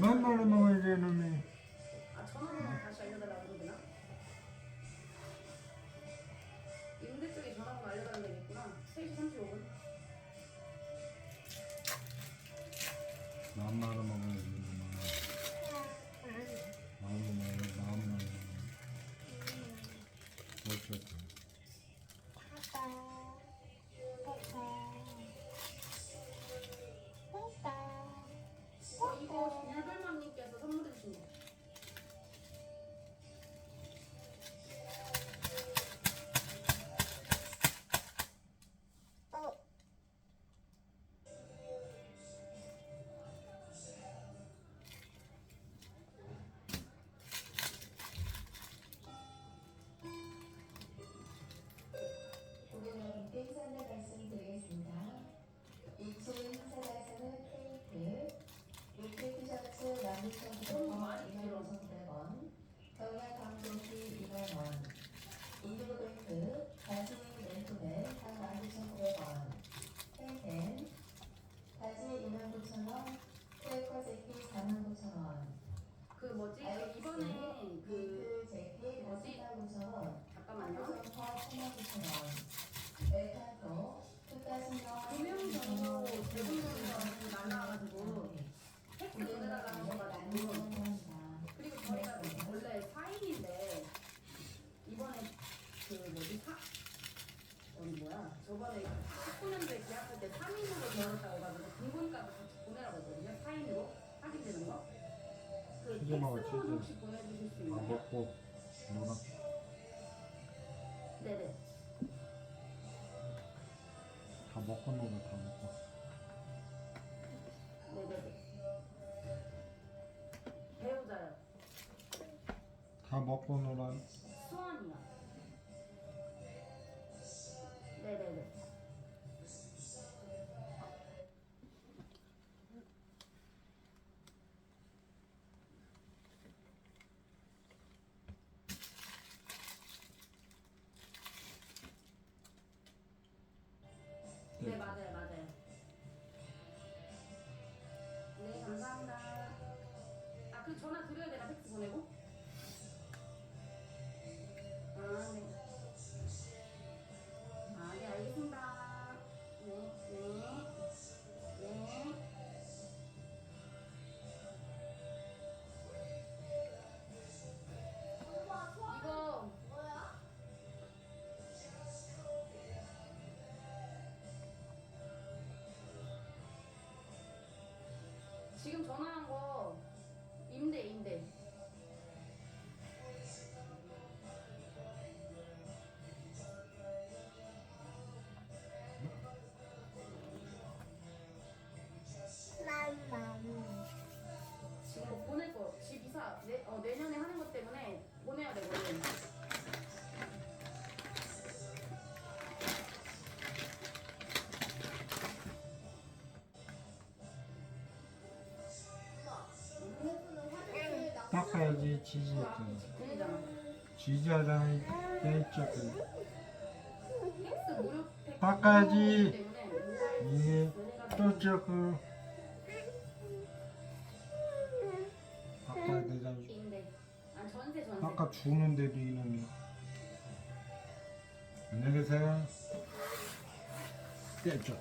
맨날 먹어야 되는데 아 전화번호 다시 알려달라고 그러면 되나? 임대 쪽에 전화번호 알려달라면 되겠구나. 3시 35분. 마음마로 먹어 잠깐만요. 에탄토, 투타신경, 저번에 19년도에 계약할 때 3인으로 되었다고 해가지고 등본값을 같이 보내라고 했거든요 4인으로 확인되는 거. 그 텍스트로 치즈. 혹시 보내주실 수다 있나요? 먹고 놀아 네네. 다 먹고 놀아 다 먹고 네네네. 배우자요. 다 먹고 놀아 수원이요. 네네네. 네 맞아 닦아야지 지지 그 했잖아 앞이 직군이잖아. 지지하자니 닦아야지. 때문에 이게 또 저그 닦아야 되잖아. 아까 주는데도 이놈이 안녕히 계세요 떼죠